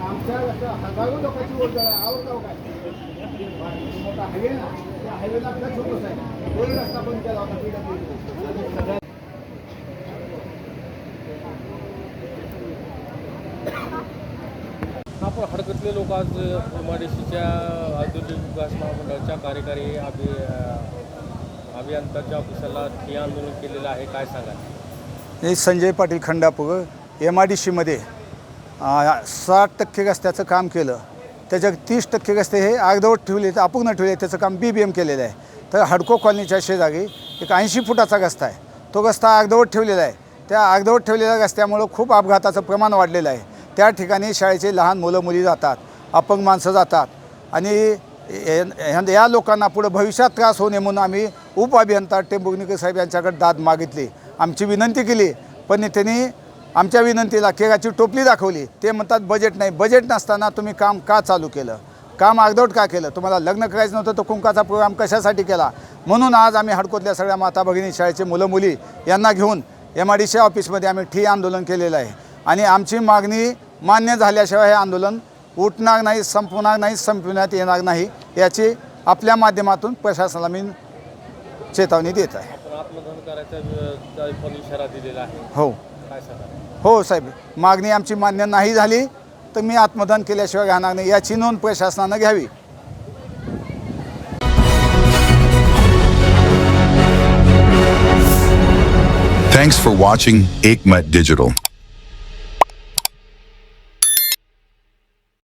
आमच्या हजारो लोकांची ओढ आहे आवडतो काय? मोठा हायवे ना त्या हायवेला टच होतच आहे दोन रस्ता बंद केला होता PWD. आपण हडकतले लोक आज एम आय डी सीच्या औद्योगिक विकास महामंडळाच्या कार्यकारी अभि अभियंताच्या ऑफिसाला ठिय्या आंदोलन केलेलं आहे काय सांगा मी Sanjay Patil Khandapur M I D सीमध्ये साठ टक्के रस्त्याचं काम केलं. त्याच्यात तीस टक्के रस्ते हे अर्धवट ठेवले तर अपूर्ण ठेवले त्याचं काम बी बी एम केलेलं आहे. तर हडको कॉलनीच्या शेजारी एक ऐंशी फुटाचा रस्ता आहे. तो रस्ता अर्धवट ठेवलेला आहे. त्या अर्धवट ठेवलेल्या रस्त्यामुळं खूप अपघाताचं प्रमाण वाढलेलं आहे. त्या ठिकाणी शाळेचे लहान मुलं मुली जातात अपंग माणसं जातात आणि या- या लोकांना पुढं भविष्यात त्रास होऊ नये म्हणून आम्ही उपअभियंता टेंबुर्णीकर साहेब यांच्याकडे दाद मागितली. आमची विनंती केली. पण त्यांनी आमच्या विनंतीला केराची टोपली दाखवली. ते म्हणतात बजेट नाही. बजेट नसताना तुम्ही काम का चालू केलं? काम अर्धवट का केलं? तुम्हाला लग्न करायचं नव्हतं तर कुंकाचा प्रोग्राम कशासाठी केला? म्हणून आज आम्ही हडकोतल्या सगळ्या माता भगिनी शाळेचे मुलं मुली यांना घेऊन एम आय डी सी ऑफिसमध्ये आम्ही ठी आंदोलन केलेलं आहे. आणि आमची मागणी मान्य झाल्याशिवाय हे आंदोलन उठणार नाही संपवणार नाही संपवण्यात येणार नाही याची आपल्या माध्यमातून प्रशासनाला मी चेतावणी देत आहे. हो. हो साहेब. मागणी आमची मान्य नाही झाली तर मी आत्मदान केल्याशिवाय राहणार नाही याची नोंद प्रशासनानं घ्यावी. Thanks for watching Aikmat Digital.